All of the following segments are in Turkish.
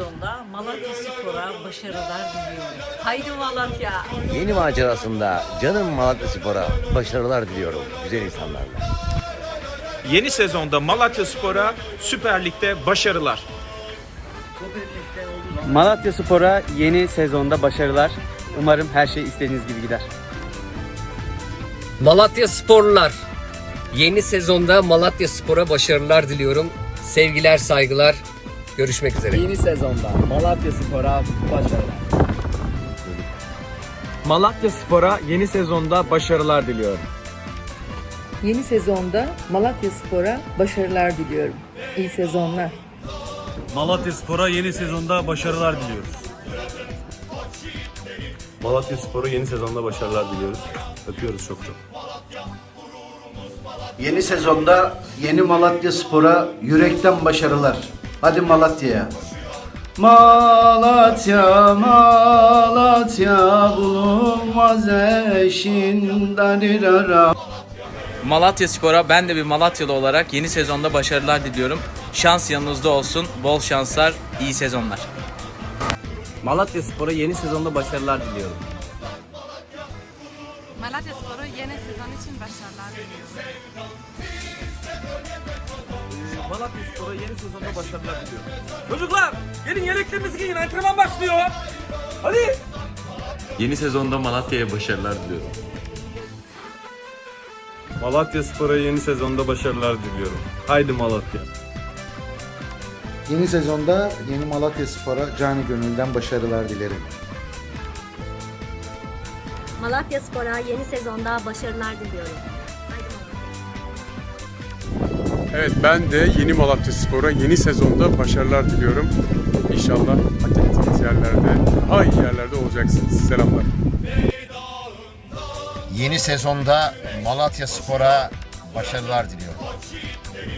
sezonda Malatya Spor'a başarılar diliyorum. Haydi Malatya! Yeni macerasında canım Malatya Spor'a başarılar diliyorum güzel insanlarla. Yeni sezonda Malatya Spor'a Süper Lig'de başarılar. Malatya Spor'a yeni sezonda başarılar. Umarım her şey istediğiniz gibi gider. Malatya Sporlular. Yeni sezonda Malatya Spor'a başarılar diliyorum. Sevgiler, saygılar. Görüşmek üzere. Yeni sezonda Malatya Spor'a başarılar. Malatya Spor'a yeni sezonda başarılar diliyorum. Yeni sezonda Malatya Spor'a başarılar diliyorum. İyi sezonlar. Malatya Spor'a yeni sezonda başarılar diliyoruz. Malatya Spor'a yeni sezonda başarılar diliyoruz. Öpüyoruz çok çok. Yeni sezonda yeni Malatya Spor'a yürekten başarılar. Hadi Malatya'ya. Malatya, Malatya bulunmaz eşin darirara. Malatya Spor'a ben de bir Malatyalı olarak yeni sezonda başarılar diliyorum. Şans yanınızda olsun. Bol şanslar, iyi sezonlar. Malatya Spor'a yeni sezonda başarılar diliyorum. Malatya Spor'u yeni sezon için başarılar diliyorum. Malatya Spor'a yeni sezonda başarılar diliyorum. Çocuklar gelin yeleklerinizi giyin antrenman başlıyor. Hadi. Yeni sezonda Malatya'ya başarılar diliyorum. Malatya Spor'a yeni sezonda başarılar diliyorum. Haydi Malatya. Yeni sezonda yeni Malatya Spor'a cani gönülden başarılar dilerim. Malatya Spor'a yeni sezonda başarılar diliyorum. Evet ben de yeni Malatya Spor'a yeni sezonda başarılar diliyorum. İnşallah hak ettiğiniz yerlerde, daha iyi yerlerde olacaksınız. Selamlar. Yeni sezonda Malatya Spor'a başarılar diliyorum.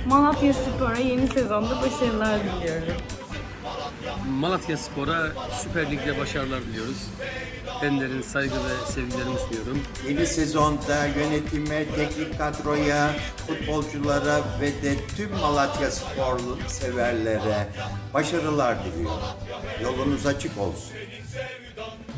Malatya Spor'a yeni sezonda başarılar diliyorum. Malatya Spor'a Süper Lig'de başarılar diliyoruz. En derin saygı ve sevgilerimi sunuyorum. Yeni sezonda yönetime, teknik kadroya, futbolculara ve de tüm Malatya sporlu severlere başarılar diliyorum. Yolunuz açık olsun.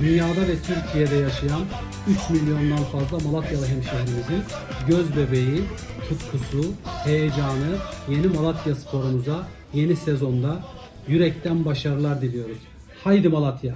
Dünyada ve Türkiye'de yaşayan 3 milyondan fazla Malatyalı hemşehrimizin göz bebeği, tutkusu, heyecanı yeni Malatya sporumuza yeni sezonda yürekten başarılar diliyoruz. Haydi Malatya!